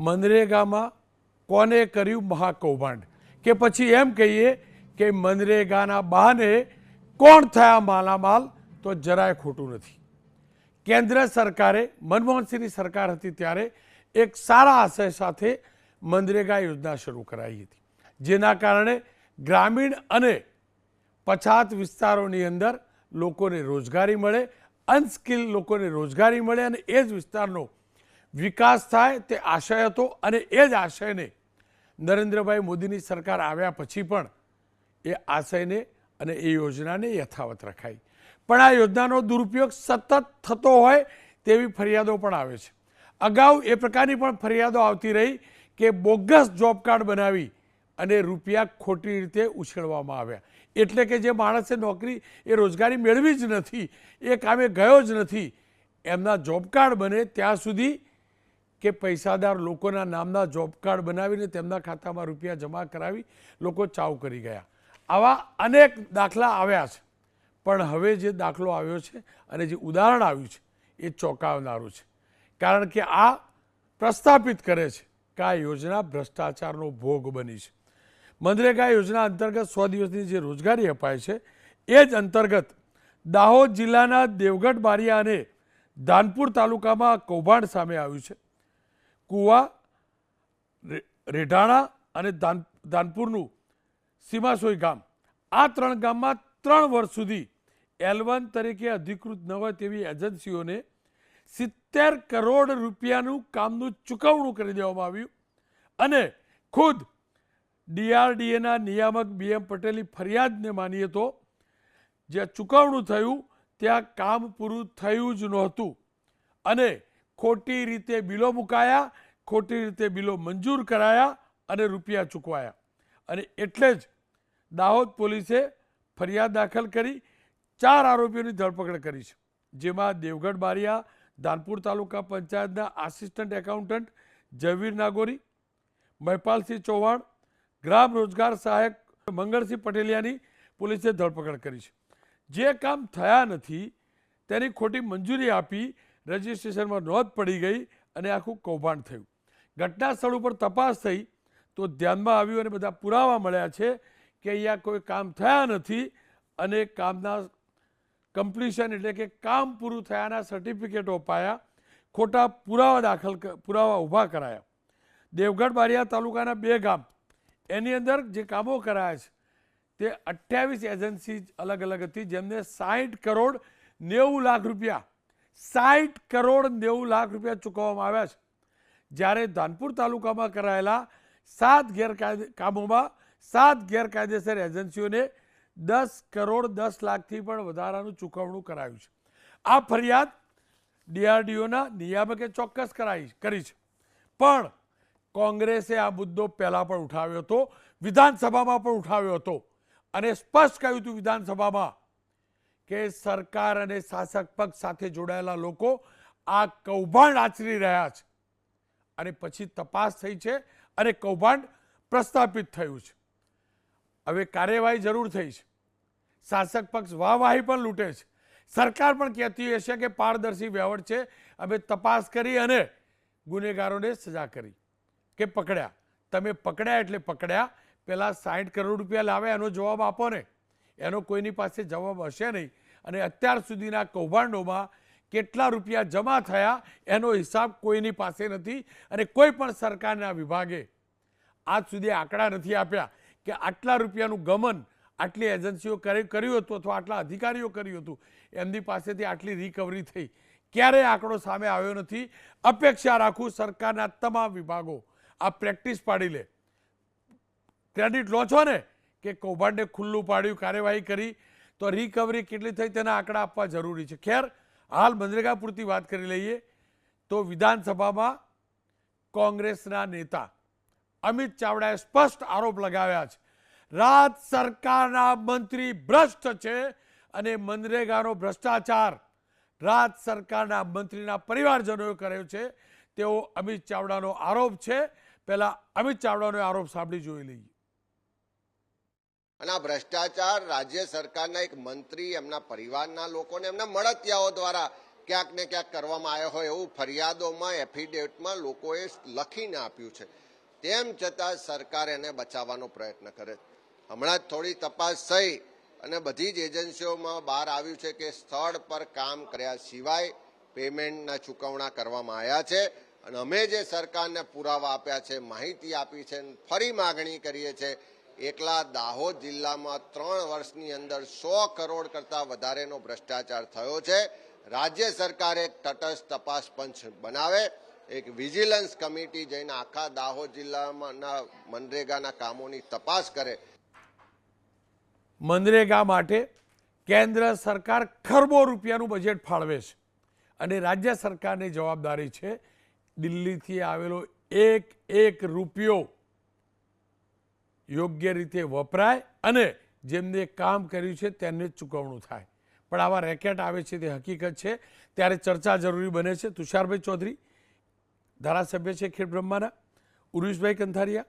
મનરેગામાં કોને કર્યું મહાકૌભાંડ? કે પછી એમ કહીએ કે મનરેગાના બહાને કોણ થયા માલામાલ? તો જરાય ખોટું નથી. કેન્દ્ર સરકારે, મનમોહનસિંહની સરકાર હતી ત્યારે એક સારા આશય સાથે મનરેગા યોજના શરૂ કરાઈ હતી. જેના કારણે ગ્રામીણ અને પછાત વિસ્તારોની અંદર લોકોને રોજગારી મળે અનસ્કિલ લોકોને રોજગારી મળે અને એ જ વિસ્તારનો વિકાસ થાય તે આશય હતો અને એ જ આશયને નરેન્દ્રભાઈ મોદીની સરકાર આવ્યા પછી પણ એ આશયને અને એ યોજનાને યથાવત રખાઈ. પણ આ યોજનાનો દુરુપયોગ સતત થતો હોય તેવી ફરિયાદો પણ આવે છે. અગાઉ એ પ્રકારની પણ ફરિયાદો આવતી રહી કે બોગસ જોબ કાર્ડ બનાવી અને રૂપિયા ખોટી રીતે ઉછેળવામાં આવ્યા. એટલે કે જે માણસે નોકરી એ રોજગારી મેળવી જ નથી, એ કામે ગયો જ નથી, એમના જોબ કાર્ડ બને ત્યાં સુધી કે પૈસાદાર લોકોના નામના જોબ કાર્ડ બનાવીને તેમના ખાતામાં રૂપિયા જમા કરાવી લોકો ચાવ કરી ગયા. આવા અનેક દાખલા આવ્યા છે. પણ હવે જે દાખલો આવ્યો છે અને જે ઉદાહરણ આવ્યું છે, એ ચોંકાવનારું છે. કારણ કે આ પ્રસ્થાપિત કરે છે કે આ યોજના ભ્રષ્ટાચારનો ભોગ બની છે. મનરેગા યોજના અંતર્ગત સો દિવસની જે રોજગારી અપાય છે, એ જ અંતર્ગત દાહોદ જિલ્લાના દેવગઢ બારિયા અને ધાનપુર તાલુકામાં કૌભાંડ સામે આવ્યું છે. કુવા રેઢાણા અને ધાન ધાનપુરનું સીમાસોઈ ગામ. આ ત્રણ ગામમાં ત્રણ વર્ષ સુધી એલવન તરીકે અધિકૃત ન હોય તેવી એજન્સીઓને સિત્તેર કરોડ રૂપિયાનું કામનું ચૂકવણું કરી દેવામાં આવ્યું અને ખુદ ડીઆરડીએના નિયામક બીએમ પટેલની ફરિયાદને માનીએ તો જે ચૂકવણું થયું, ત્યાં કામ પૂરું થયું જ નહોતું. અને ખોટી રીતે બિલો મુકાયા, ખોટી રીતે બિલો મંજૂર કરાયા અને રૂપિયા ચૂકવાયા. અને એટલે જ દાહોદ પોલીસે ફરિયાદ દાખલ કરી, ચાર આરોપીઓની ધરપકડ કરી છે. જેમાં દેવગઢ બારિયા, ધાનપુર તાલુકા પંચાયતના આસિસ્ટન્ટ એકાઉન્ટન્ટ જયવીર નાગોરી, મહેપાલસિંહ ચૌહાણ, ગ્રામ રોજગાર સહાયક મંગળસિંહ પટેલિયાની પોલીસે ધરપકડ કરી છે. જે કામ થયા નથી, તેની ખોટી મંજૂરી આપી રજિસ્ટ્રેશનમાં નોંધ પડી ગઈ અને આખું કૌભાંડ થયું. ઘટના સ્થળ ઉપર તપાસ થઈ તો ધ્યાનમાં આવ્યું અને બધા પુરાવા મળ્યા છે કે અહીંયા કોઈ કામ થયા નથી અને કામના કમ્પ્લીશન એટલે કે કામ પૂરું થયાના સર્ટિફિકેટો અપાયા, ખોટા પુરાવા દાખલ પુરાવા ઊભા કરાયા. દેવગઢ બારિયા તાલુકાના બે ગામ, એની અંદર જે કામો કરાયા છે, તે અઠ્યાવીસ એજન્સી અલગ અલગ હતી, જેમને સાઠ કરોડ નેવું લાખ રૂપિયા સાઠ કરોડ નેવું લાખ રૂપિયા ચૂકવવામાં આવ્યા છે. જ્યારે ધાનપુર તાલુકામાં કરાયેલા સાત ગેરકાયદે, કામોમાં સાત ગેરકાયદેસર એજન્સીઓને દસ કરોડ દસ લાખથી પણ વધારાનું ચૂકવણું કરાયું છે. આ ફરિયાદ ડીઆરડીઓના નિયામકે ચોક્કસ કરાઈ કરી છે. પણ કોંગ્રેસે આ મુદ્દો પહેલાં પણ ઉઠાવ્યો હતો, વિધાનસભામાં પણ ઉઠાવ્યો હતો અને સ્પષ્ટ કહ્યું હતું વિધાનસભામાં કે સરકાર અને શાસક પક્ષ સાથે જોડાયેલા લોકો આ કૌભાંડ આચરી રહ્યા છે. અને પછી તપાસ થઈ છે અને કૌભાંડ પ્રસ્થાપિત થયું છે. હવે કાર્યવાહી જરૂર થઈ છે. શાસક પક્ષ વાહવાહી પણ લૂંટે છે. સરકાર પણ કહેતી હશે કે પારદર્શી વ્યવહાર છે. અમે તપાસ કરી અને ગુનેગારોને સજા કરી. કે પકડ્યા. તમે પકડ્યા એટલે પકડ્યા. પહેલાં સાઠ કરોડ રૂપિયા લાવે એનો જવાબ આપો ને. એનો કોઈની પાસે જવાબ હશે નહીં. અને અત્યાર સુધીના કૌભાંડોમાં કેટલા રૂપિયા જમા થયા એનો હિસાબ કોઈની પાસે નથી અને કોઈ પણ સરકારના વિભાગે આજ સુધી આંકડા નથી આપ્યા કે આટલા રૂપિયાનું ગમન આટલી એજન્સીઓ કર્યું હતું અથવા આટલા અધિકારીઓ કર્યું હતું, એમની પાસેથી આટલી રિકવરી થઈ. ક્યારેય આંકડો સામે આવ્યો નથી. અપેક્ષા રાખું સરકારના તમામ વિભાગો આ પ્રેક્ટિસ પાડી લે. ક્રેડિટ લો છો ને કે કૌભાંડે ખુલ્લું પાડ્યું, કાર્યવાહી કરી તો રિકવરી કેટલી થઈ તેના આંકડા આપવા જરૂરી છે. ખેર, હાલ મનરેગા પૂરતી વાત કરી લઈએ તો વિધાનસભામાં કોંગ્રેસના નેતા અમિત ચાવડાએ સ્પષ્ટ આરોપ લગાવ્યા છે. રાજ સરકારના મંત્રી ભ્રષ્ટ છે અને મનરેગાનો ભ્રષ્ટાચાર રાજ સરકારના મંત્રીના પરિવારજનોએ કર્યો છે. તેવો અમિત ચાવડાનો આરોપ છે. પહેલાં અમિત ચાવડાનો આરોપ સાંભળી જોઈ લઈએ. અને આ ભ્રષ્ટાચાર રાજ્ય સરકારના એક મંત્રી, એમના પરિવારના લોકોને, એમના મળતિયાઓ દ્વારા ક્યાંક ને ક્યાંક કરવામાં આવ્યો હોય એવું ફરિયાદોમાં, એફિડેવિટમાં લોકોએ લખીને આપ્યું છે. તેમ છતાં સરકાર એને બચાવવાનો પ્રયત્ન કરે. હમણાં જ થોડી તપાસ થઈ અને બધી જ એજન્સીઓમાં બહાર આવ્યું છે કે સ્થળ પર કામ કર્યા સિવાય પેમેન્ટના ચૂકવણા કરવામાં આવ્યા છે અને અમે જે સરકારને પુરાવા આપ્યા છે, માહિતી આપી છે, ફરી માગણી કરીએ છીએ એકલા દાહોદ જિલ્લામાં ત્રણ વર્ષની અંદર સો કરોડ કરતાં વધારેનો ભ્રષ્ટાચાર થયો છે. રાજ્ય સરકાર એક તટસ્થ તપાસ પંચ બનાવે. એક વિજિલન્સ કમિટી જઈને આખા દાહોદ જિલ્લામાં મનરેગાના કામોની તપાસ કરે. મનરેગા માટે કેન્દ્ર સરકાર ખરબો રૂપિયાનું બજેટ ફાળવે છે. અને રાજ્ય સરકારની જવાબદારી છે દિલ્હીથી આવેલો એક એક રૂપિયો યોગ્ય રીતે વપરાય અને જેમને કામ કર્યું છે તેને જ ચૂકવણું થાય. પણ આવા રેકેટ આવે છે તે હકીકત છે. ત્યારે ચર્ચા જરૂરી બને છે. તુષારભાઈ ચૌધરી, ધારાસભ્ય છે ખેડ બ્રહ્માના, ઉર્વિશભાઈ કંથારિયા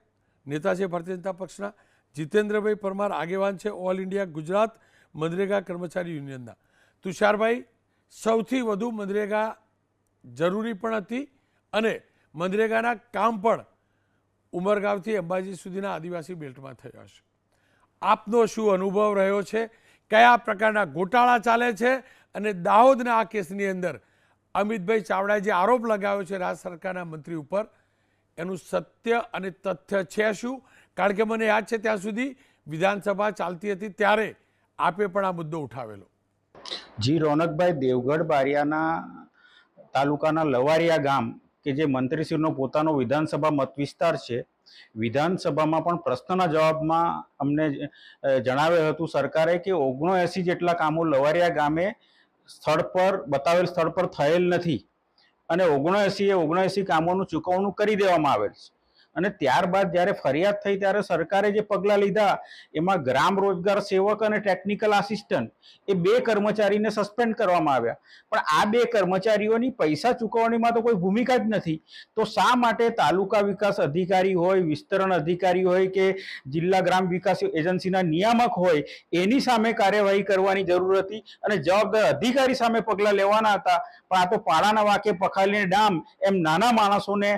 નેતા છે ભારતીય જનતા પક્ષના, જીતેન્દ્રભાઈ પરમાર આગેવાન છે ઓલ ઇન્ડિયા ગુજરાત મનરેગા કર્મચારી યુનિયનના. તુષારભાઈ, સૌથી વધુ મનરેગા જરૂરી પણ હતી અને મનરેગાના કામ પણ ઉમરગાંવથી અંબાજી સુધીના આદિવાસી બેલ્ટમાં થયો છે. આપનો શું અનુભવ રહ્યો છે? કયા પ્રકારના ગોટાળા ચાલે છે? અને દાહોદના આ કેસની અંદર અમિતભાઈ ચાવડાએ જે આરોપ લગાવ્યો છે રાજ્ય સરકારના મંત્રી ઉપર, એનું સત્ય અને તથ્ય છે શું? કારણ કે મને યાદ છે ત્યાં સુધી વિધાનસભા ચાલતી હતી, ત્યારે આપે પણ આ મુદ્દો ઉઠાવેલો. જી, રોનકભાઈ દેવગઢ બારિયાના તાલુકાના લવારિયા ગામ કે જે મંત્રીશ્રીનો પોતાનો વિધાનસભા મત વિસ્તાર છે, વિધાનસભામાં પણ પ્રશ્નના જવાબમાં અમને જણાવ્યું હતું સરકારે કે ઓગણએંસી જેટલા કામો લવારિયા ગામે સ્થળ પર, બતાવેલ સ્થળ પર થયેલ નથી. અને ઓગણએંસી એ ઓગણએંસી કામોનું ચૂકવણું કરી દેવામાં આવેલ છે. અને ત્યારબાદ જ્યારે ફરિયાદ થઈ ત્યારે સરકારે જે પગલાં લીધા, એમાં ગ્રામ રોજગાર સેવક અને ટેકનિકલ આસિસ્ટન્ટ એ બે કર્મચારીને સસ્પેન્ડ કરવામાં આવ્યા. પણ આ બે કર્મચારીઓની પૈસા ચૂકવણીમાં તો કોઈ ભૂમિકા જ નથી. તો શા માટે તાલુકા વિકાસ અધિકારી હોય, વિસ્તરણ અધિકારી હોય કે જિલ્લા ગ્રામ વિકાસ એજન્સીના નિયામક હોય, એની સામે કાર્યવાહી કરવાની જરૂર હતી અને જવાબદાર અધિકારી સામે પગલાં લેવાના હતા. પણ આ તો પાડાના વાકે પખાલીને ડામ એમ નાના માણસોને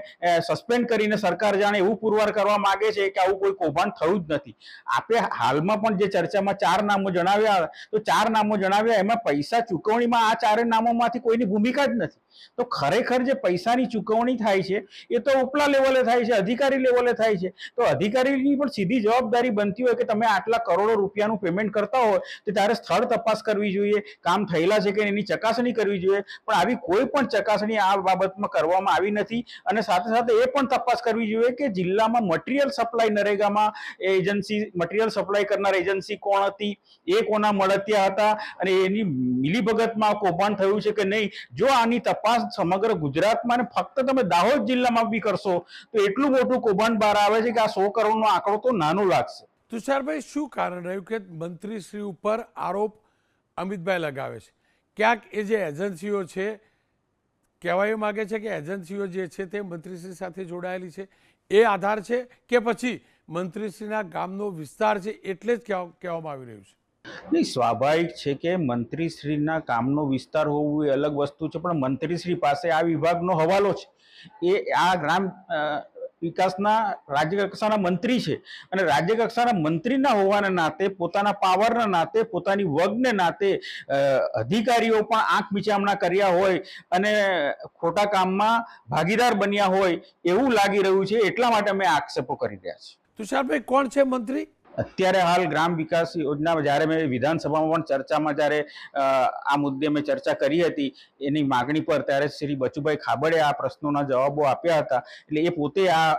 સસ્પેન્ડ કરીને સરકાર જાણે એવું પુરવાર કરવા માંગે છે કે આવું કોઈ કૌભાંડ થયું જ નથી. આપણે હાલમાં પણ જે ચર્ચામાં ચાર નામો જણાવ્યા તો ચાર નામો જણાવ્યા, એમાં પૈસા ચૂકવણીમાં આ ચારે નામોમાંથી કોઈની ભૂમિકા જ નથી. તો ખરેખર જે પૈસાની ચૂકવણી થાય છે, એ તો ઉપલા લેવલે થાય છે, અધિકારી લેવલે થાય છે. તો અધિકારીની પણ સીધી જવાબદારી બનતી હોય કે તમે આટલા કરોડો રૂપિયાનું પેમેન્ટ કરતા હોય, તો ત્યારે સ્થળ તપાસ કરવી જોઈએ, કામ થયેલા છે કે એની ચકાસણી કરવી જોઈએ. પણ આવી કોઈ પણ ચકાસણી આ બાબતમાં કરવામાં આવી નથી. અને સાથે સાથે એ પણ તપાસ કરવી જોઈએ કે જિલ્લામાં મટીરિયલ સપ્લાય નરેગામાં એજન્સી મટીરિયલ સપ્લાય કરનાર એજન્સી કોણ હતી? એ કોના મળતિયા હતા? અને એની મિલીભગતમાં કૌભાંડ થયું છે કે નહીં? જો આની તપાસ સમગ્ર ગુજરાતમાં ફક્ત તમે દાહોદ જિલ્લામાં બી કરશો, તો એટલું મોટું કૌભાંડ બહાર આવે છે કે આ સો કરોડનો આંકડો તો નાનો લાગશે. તુષારભાઈ, શું કારણ રહ્યું કે મંત્રીશ્રી ઉપર આરોપ અમિતભાઈ લગાવે છે? ક્યાંક એ જે એજન્સીઓ છે, કહેવાય માગે છે કે એજન્સીઓ જે છે તે મંત્રીશ્રી સાથે જોડાયેલી છે. એ આધાર છે કે પછી મંત્રીશ્રીના ગામનો વિસ્તાર છે એટલે જ કહેવા- કહેવામાં આવી રહ્યું છે. નહીં, સ્વાભાવિક છે કે મંત્રીશ્રીના કામનો વિસ્તાર હોવું એ અલગ વસ્તુ છે, પણ મંત્રીશ્રી પાસે આ વિભાગનો હવાલો છે. એ આ ગ્રામ વિકાસના રાજ્ય કક્ષાના મંત્રી છે. અને રાજ્ય કક્ષાના મંત્રીના હોવાના નાતે, પોતાના પાવરના નાતે, પોતાની વગને નાતે અધિકારીઓ પણ આંખ મિચામણા કર્યા હોય અને ખોટા કામમાં ભાગીદાર બન્યા હોય એવું લાગી રહ્યું છે. એટલા માટે અમે આક્ષેપો કરી રહ્યા છીએ. તુષારભાઈ, કોણ છે મંત્રી? અત્યારે હાલ ગ્રામ વિકાસ યોજના જ્યારે મેં વિધાનસભામાં પણ ચર્ચામાં જ્યારે આ મુદ્દે મેં ચર્ચા કરી હતી, એની માગણી પર ત્યારે શ્રી બચુભાઈ ખાબડે આ પ્રશ્નોના જવાબો આપ્યા હતા. એટલે એ પોતે આ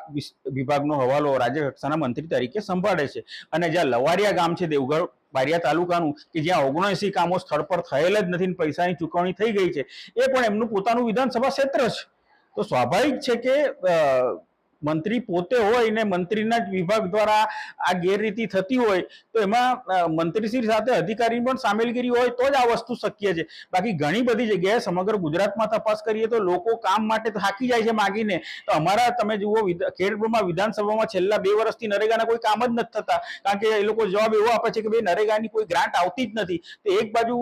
વિભાગનો હવાલો રાજ્ય કક્ષાના મંત્રી તરીકે સંભાળે છે. અને જ્યાં લવારિયા ગામ છે દેવગઢ બારિયા તાલુકાનું, કે જ્યાં ઓગણએંસી કામો સ્થળ પર થયેલ જ નથી પૈસાની ચૂકવણી થઈ ગઈ છે, એ પણ એમનું પોતાનું વિધાનસભા ક્ષેત્ર છે. તો સ્વાભાવિક છે કે મંત્રી પોતે હોય ને મંત્રીના જ વિભાગ દ્વારા આ ગેરરીતિ થતી હોય, તો એમાં મંત્રીશ્રી સાથે અધિકારીની પણ સામેલગીરી હોય તો જ આ વસ્તુ શક્ય છે. બાકી ઘણી બધી જગ્યાએ સમગ્ર ગુજરાતમાં તપાસ કરીએ તો લોકો કામ માટે થાકી જાય છે માગીને. તો અમારા, તમે જુઓ ખેડબ્રહ્મા વિધાનસભામાં છેલ્લા બે વર્ષથી નરેગાના કોઈ કામ જ નથી થતા. કારણ કે એ લોકો જવાબ એવો આપે છે કે ભાઈ નરેગાની કોઈ ગ્રાન્ટ આવતી જ નથી. તો એક બાજુ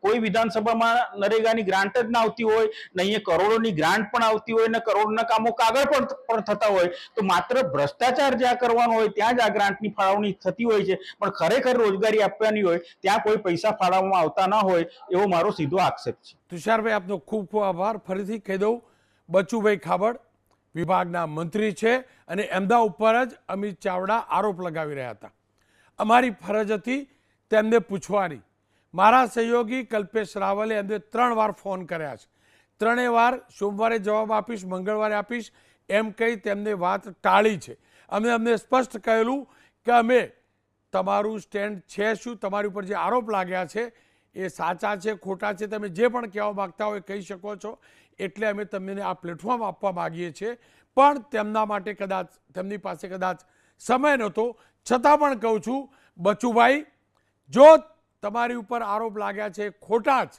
કોઈ વિધાનસભામાં નરેગાની ગ્રાન્ટ જ ના આવતી હોય, ને અહીંયા કરોડોની ગ્રાન્ટ પણ આવતી હોય ને કરોડના કામો કાગળ પણ થતા હોય, તો માત્ર ભ્રષ્ટાચાર જ્યાં કરવાનો હોય ત્યાં જ આ ગ્રાન્ટની ફાળવણી થતી હોય છે. પણ ખરેખર રોજગારી આપવાની હોય, ત્યાં કોઈ પૈસા ફાળવવામાં આવતા ના હોય, એવો મારો સીધો આક્ષેપ છે. તુષારભાઈ, આપનો ખૂબ ખૂબ આભાર. ફરીથી કહી દઉં, બચુભાઈ ખાબડ વિભાગના મંત્રી છે અને એમના ઉપર જ અમિત ચાવડા આરોપ લગાવી રહ્યા હતા. અમારી ફરજ હતી તેમને પૂછવાની. મારા સહયોગી કલ્પેશ રાવલે અંદર ત્રણ વાર ફોન કર્યા છે. ત્રણેય વાર સોમવારે જવાબ આપીશ, મંગળવારે આપીશ, એમ કહી તેમને વાત ટાળી છે. અમે અમને સ્પષ્ટ કહેલું કે અમે તમારું સ્ટેન્ડ છે શું, તમારી ઉપર જે આરોપ લાગ્યા છે એ સાચા છે, ખોટા છે, તમે જે પણ કહેવા માગતા હોય કહી શકો છો. એટલે અમે તમને આ પ્લેટફોર્મ આપવા માગીએ છીએ. પણ તેમના માટે કદાચ, તેમની પાસે કદાચ સમય નહોતો. છતાં પણ કહું છું, બચુભાઈ, જો તમારી ઉપર આરોપ લાગ્યા છે, ખોટા જ.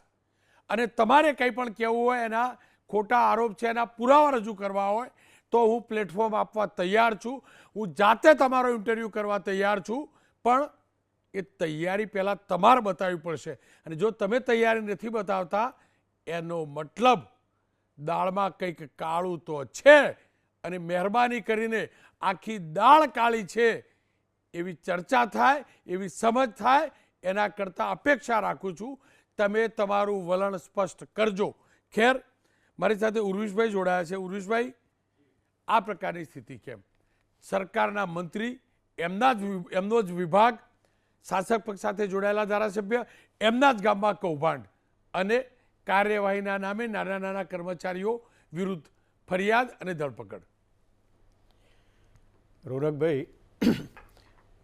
અને તમારે કંઈ પણ કહેવું હોય, એના ખોટા આરોપ છે, એના પુરાવા રજૂ કરવા હોય, તો હું પ્લેટફોર્મ આપવા તૈયાર છું. હું જાતે તમારો ઇન્ટરવ્યૂ કરવા તૈયાર છું, પણ એ તૈયારી પહેલાં તમારે બતાવવી પડશે. અને જો તમે તૈયારી નથી બતાવતા, એનો મતલબ દાળમાં કંઈક કાળું તો છે અને મહેરબાની કરીને આખી દાળ કાળી છે, એવી ચર્ચા થાય, એવી સમજ થાય એના કરતાં અપેક્ષા રાખું છું તમે તમારું વલણ સ્પષ્ટ કરજો. ખેર, મારી સાથે ઉર્વિશભાઈ જોડાયા છે. ઉર્વિશભાઈ, આ પ્રકારની સ્થિતિ કેમ? સરકારના મંત્રી, એમના જ એમનો જ વિભાગ, શાસક પક્ષ સાથે જોડાયેલા ધારાસભ્ય, એમના જ ગામમાં કૌભાંડ અને કાર્યવાહીના નામે નાના નાના કર્મચારીઓ વિરુદ્ધ ફરિયાદ અને ધરપકડ. રોનકભાઈ,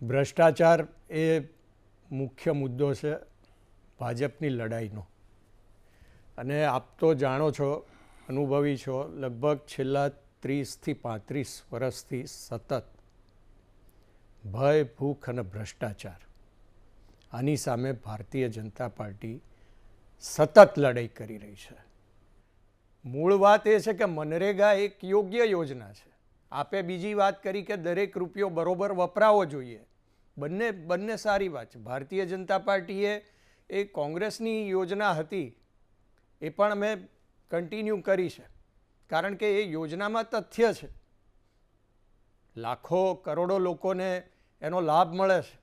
ભ્રષ્ટાચાર એ મુખ્ય મુદ્દો છે ભાજપની લડાઈનો. અને આપ તો જાણો છો, અનુભવી છો, લગભગ છેલ્લા ત્રીસથી પાંત્રીસ વર્ષથી સતત ભય, ભૂખ અને ભ્રષ્ટાચાર. આની સામે ભારતીય જનતા પાર્ટી સતત લડાઈ કરી રહી છે. મૂળ વાત એ છે કે મનરેગા એક યોગ્ય યોજના છે. આપે બીજી વાત કરી કે દરેક રૂપિયો બરોબર વપરાવો જોઈએ. બંને બંને સારી વાત છે. ભારતીય જનતા પાર્ટીએ એ કોંગ્રેસની યોજના હતી, એ પણ અમે કન્ટિન્યુ કરી છે. કારણ કે એ યોજનામાં તથ્ય છે. લાખો, કરોડો લોકોને એનો લાભ મળે છે.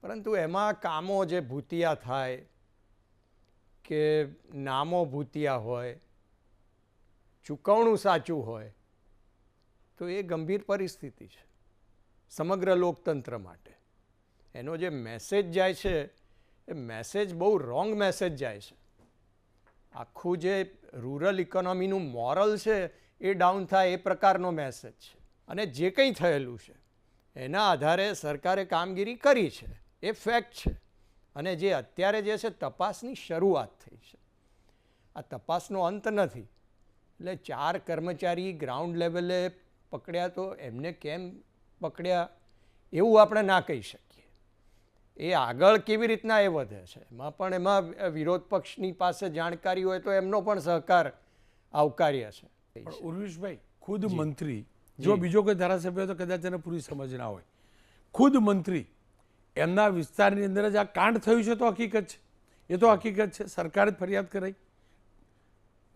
પરંતુ એમાં કામો જે ભૂતિયા થાય કે નામો ભૂતિયા હોય, ચૂકવણું સાચું હોય, તો એ ગંભીર પરિસ્થિતિ છે. સમગ્ર લોકતંત્ર માટે. એનો જે મેસેજ જાય છે, એ મેસેજ બહુ રોંગ મેસેજ જાય છે. આખું જે રૂરલ ઇકોનોમીનું મોરલ છે, એ ડાઉન થાય એ પ્રકારનો મેસેજ છે. અને જે કંઈ થયેલું છે, એના આધારે સરકારે કામગીરી કરી છે, એ ફેક્ટ છે. અને જે અત્યારે જે છે, તપાસની શરૂઆત થઈ છે. આ તપાસનો અંત નથી. એટલે ચાર કર્મચારી ગ્રાઉન્ડ લેવલે પકડ્યા તો એમને કેમ પકડ્યા? એવું આપણે ના કહી શકીએ. એ આગળ કેવી રીતના એ વધે છે? એમાં પણ એમાં વિરોધ પક્ષની પાસે જાણકારી હોય તો એમનો પણ સહકાર આવકાર્ય છે. ઉર્વિશભાઈ ખુદ મંત્રી જો. બીજો કોઈ ધારાસભ્ય હોય તો કદાચ એને પૂરી સમજ ના હોય. ખુદ મંત્રી એમના વિસ્તારની અંદર જ આ કાંડ થયું છે તો હકીકત છે. એ તો હકીકત છે. સરકારે જ ફરિયાદ કરાઈ.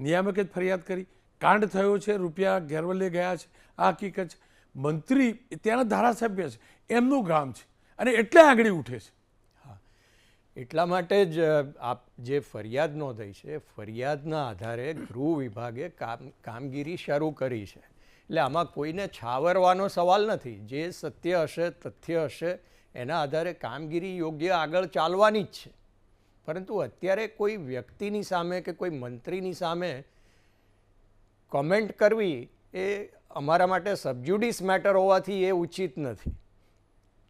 નિયામકે જ ફરિયાદ કરી. કાંડ થયો છે રૂપિયા ઘેરવલે ગયા છે. આ હકીકત છે. મંત્રી ત્યાંના ધારાસભ્ય છે. એમનું ગામ છે. અને એટલે આગળ ઉઠે છે. એટલા માટે જ આપ જે ફરિયાદ નોંધાઈ છે, ફરિયાદના આધારે ગૃહ વિભાગે કામ, કામગીરી શરૂ કરી છે. એટલે આમાં કોઈને છાવરવાનો સવાલ નથી. જે સત્ય હશે, તથ્ય હશે, એના આધારે કામગીરી યોગ્ય આગળ ચાલવાની જ છે. પરંતુ અત્યારે કોઈ વ્યક્તિની સામે કે કોઈ મંત્રીની સામે કમેન્ટ કરવી એ અમારા માટે સબજ્યુડિસ મેટર હોવાથી એ ઉચિત નથી.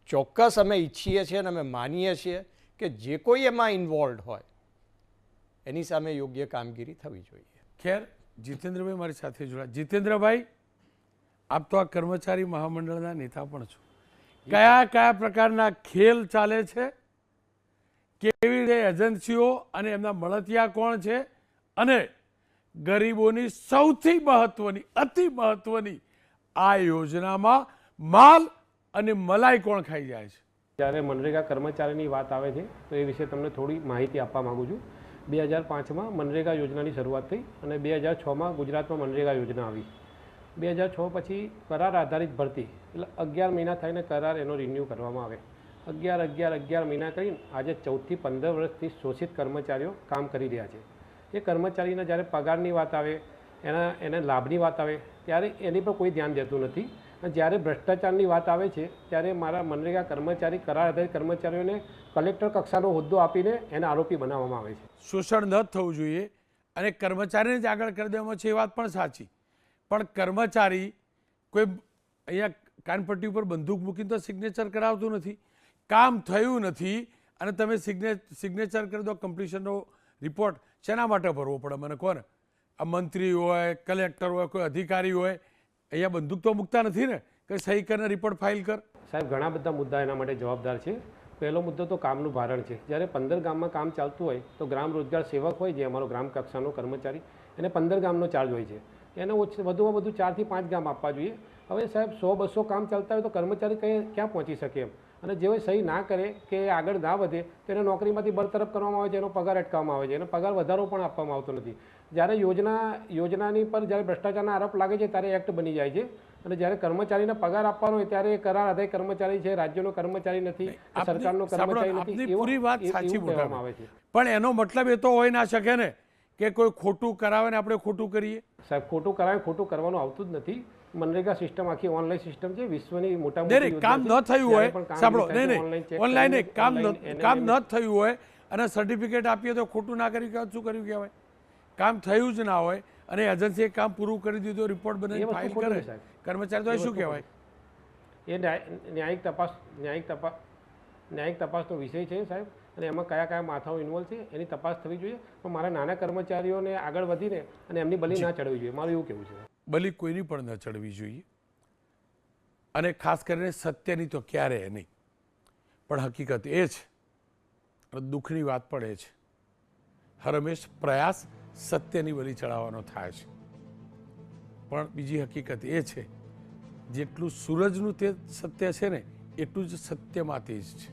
ચોક્કસ અમે ઈચ્છીએ છીએ અને અમે માનીએ છીએ કે જે કોઈ એમાં ઇન્વોલ્વ હોય, એની સામે યોગ્ય કામગીરી થવી જોઈએ. ખેર, જીતેન્દ્રભાઈ મારી સાથે જોડાયા. જીતેન્દ્રભાઈ, આપ તો આ કર્મચારી મહામંડળના નેતા પણ છો. કયા કયા પ્રકારના ખેલ ચાલે છે? કેવી રીતે એજન્સીઓ અને એમના મળતિયા કોણ છે? અને ગરીબોની સૌથી મહત્વની, અતિ મહત્વની આ યોજનામાં માલ અને મલાઈ કોણ ખાઈ જાય છે? જ્યારે મનરેગા કર્મચારીની વાત આવે છે, તો એ વિશે તમને થોડી માહિતી આપવા માગું છું. બે હજાર પાંચમાં મનરેગા યોજનાની શરૂઆત થઈ અને બે હજાર છમાં ગુજરાતમાં મનરેગા યોજના આવી. બે હજાર છ પછી કરાર આધારિત ભરતી, એટલે અગિયાર મહિના થઈને કરાર એનો રિન્યૂ કરવામાં આવે. અગિયાર અગિયાર અગિયાર મહિના કરીને આજે ચૌદથી પંદર વર્ષથી શોષિત કર્મચારીઓ કામ કરી રહ્યા છે. એ કર્મચારીના જ્યારે પગારની વાત આવે, એના, એને લાભની વાત આવે, ત્યારે એની પર કોઈ ધ્યાન દેતું નથી. જ્યારે ભ્રષ્ટાચારની વાત આવે છે, ત્યારે મારા મનરેગા કર્મચારી કરાર આધારિત કર્મચારીઓને કલેક્ટર કક્ષાનો હોદ્દો આપીને એને આરોપી બનાવવામાં આવે છે. શોષણ ન થવું જોઈએ અને કર્મચારીને જ આગળ કરી દેવામાં છે એ વાત પણ સાચી. પણ કર્મચારી કોઈ અહીંયા કાનપટ્ટી ઉપર બંદૂક મૂકીને તો સિગ્નેચર કરાવતું નથી. કામ થયું નથી અને તમે સિગ્ને સિગ્નેચર કરી દો કમ્પ્લીશનનો રિપોર્ટ શેના માટે ભરવો પડે? મને કોને આ મંત્રી હોય, કલેક્ટર હોય, કોઈ અધિકારી હોય અહીંયા બંદૂક તો મૂકતા નથી ને, કે સહી કરીને રિપોર્ટ ફાઇલ કર. સાહેબ, ઘણા બધા મુદ્દા એના માટે જવાબદાર છે. પહેલો મુદ્દો તો કામનું ભારણ છે. જ્યારે પંદર ગામમાં કામ ચાલતું હોય, તો ગ્રામ રોજગાર સેવક હોય, જે અમારો ગ્રામ કક્ષાનો કર્મચારી, એને પંદર ગામનો ચાર્જ હોય છે. એને વધુમાં વધુ ચારથી પાંચ ગામ આપવા જોઈએ. હવે સાહેબ, સો બસો કામ ચાલતા હોય તો કર્મચારી કઈ, ક્યાં પહોંચી શકે એમ? અને જેઓ સહી ના કરે કે આગળ ના વધે તેને નોકરીમાંથી બરતરફ કરવામાં આવે છે એનો પગાર અટકાવવામાં આવે છે એનો પગાર વધારો પણ આપવામાં આવતો નથી. જ્યારે યોજના યોજનાની પર જ્યારે ભ્રષ્ટાચારના આરોપ લાગે છે ત્યારે એક્ટ બની જાય છે. અને જ્યારે કર્મચારીને પગાર આપવાનો હોય ત્યારે એ કરાર આધારિત કર્મચારી છે રાજ્યનો કર્મચારી નથી સરકારનો કર્મચારી નથી પૂરી વાત સાચી કહેવામાં આવે છે. પણ એનો મતલબ એ તો હોય ના શકે ને કે કોઈ ખોટું કરાવે ને આપણે ખોટું કરીએ? સાહેબ ખોટું કરાવે ખોટું કરવાનું આવતું જ નથી. મનરેગા સિસ્ટમ આખી ઓનલાઈન સિસ્ટમ છે વિશ્વની મોટા નહીં કામ ન થયું હોય સાંભળો નહીં નહીં ઓનલાઈન કામ કામ ન થયું હોય અને સર્ટિફિકેટ આપીએ તો ખોટું ના કર્યું કહેવાય શું કર્યું કહેવાય? કામ થયું જ ના હોય અને એજન્સીએ કામ પૂરું કરી દીધું રિપોર્ટ બનાવી ફાઇલ કરે. કર્મચારી તો શું કહેવાય? એ ન્યાયિક તપાસ ન્યાયિક તપાસ ન્યાયિક તપાસનો વિષય છે સાહેબ. અને એમાં કયા કયા માથાઓ ઇન્વોલ્વ છે એની તપાસ થવી જોઈએ. પણ મારા નાના કર્મચારીઓને આગળ વધીને અને એમની બલી ના ચડવી જોઈએ. મારું એવું કેવું છે. બલી કોઈની પણ ન ચડવી જોઈએ. અને ખાસ કરીને સત્યની તો ક્યારેય નહીં. પણ હકીકત એ છે, અને દુઃખની વાત પણ એ છે હરમેશ પ્રયાસ સત્યની બલી ચડાવવાનો થાય છે. પણ બીજી હકીકત એ છે, જેટલું સૂરજનું તે સત્ય છે ને, એટલું જ સત્યમાં તેજ છે.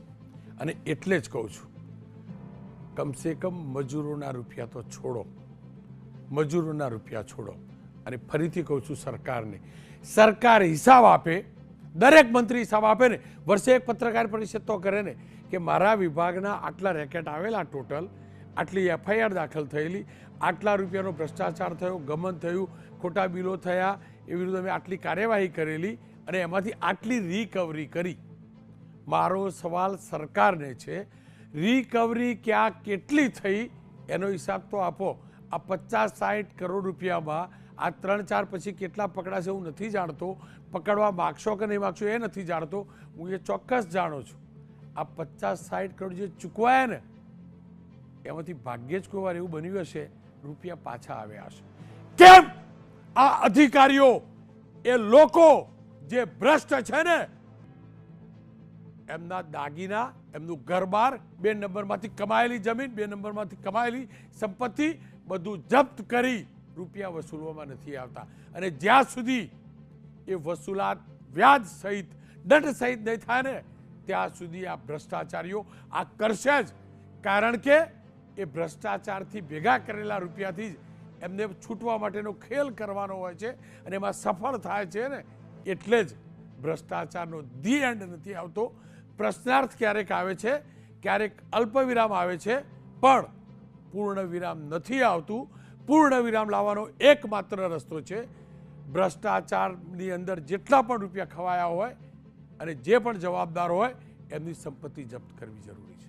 અને એટલે જ કહું છું, કમસે કમ મજૂરોના રૂપિયા તો છોડો. મજૂરોના રૂપિયા છોડો. અને ફરીથી કહું છું સરકારને. સરકાર હિસાબ આપે, દરેક મંત્રી હિસાબ આપે ને. વર્ષે એક પત્રકાર પરિષદ તો કરે ને કે મારા વિભાગના આટલા રેકેટ આવેલા ટોટલ આટલી એફઆઈઆર દાખલ થયેલી, આટલા રૂપિયાનો ભ્રષ્ટાચાર થયો, ગમન થયું, ખોટા બિલો થયા, એ વિરુદ્ધ અમે આટલી કાર્યવાહી કરેલી અને એમાંથી આટલી રિકવરી કરી. મારો સવાલ સરકારને છે રિકવરી ક્યાં કેટલી થઈ? એનો હિસાબ તો આપો. આ પચાસ સાઠ કરોડ રૂપિયામાં આ ત્રણ ચાર પછી કેટલા પકડાશે હું નથી જાણતો. પકડવા માગશો કે નહીં માગશો એ નથી જાણતો. હું એ ચોક્કસ જાણું છું. આ પચાસ સાઠ કરોડ જે ચૂકવાયા ને, એમાંથી ભાગ્યે જ કોઈ વાર એવું બન્યું હશે, રૂપિયા પાછા આવ્યા હશે. કેમ? આ અધિકારીઓ, એ લોકો જે ભ્રષ્ટ છે ને, એમના દાગીના, એમનું ઘરબાર, બે નંબરમાંથી કમાયેલી જમીન, બે નંબરમાંથી કમાયેલી સંપત્તિ, બધું જપ્ત કરી રૂપિયા વસૂલવામાં નથી આવતા. અને જ્યાં સુધી એ વસૂલાત વ્યાજ સહિત, દંડ સહિત નહીં થાય ને, ત્યાં સુધી આ ભ્રષ્ટાચારીઓ આ કરશે જ. કારણ કે એ ભ્રષ્ટાચારથી ભેગા કરેલા રૂપિયાથી જ એમને છૂટવા માટેનો ખેલ કરવાનો હોય છે અને એમાં સફળ થાય છે ને, એટલે જ ભ્રષ્ટાચારનો ધી એન્ડ નથી આવતો. પ્રશ્નાર્થ ક્યારેક આવે છે, ક્યારેક અલ્પ વિરામ આવે છે, પણ પૂર્ણ વિરામ નથી આવતું. પૂર્ણ વિરામ લાવવાનો એકમાત્ર રસ્તો છે. ભ્રષ્ટાચારની અંદર જેટલા પણ રૂપિયા ખવાયા હોય અને જે પણ જવાબદાર હોય, એમની સંપત્તિ જપ્ત કરવી જરૂરી છે.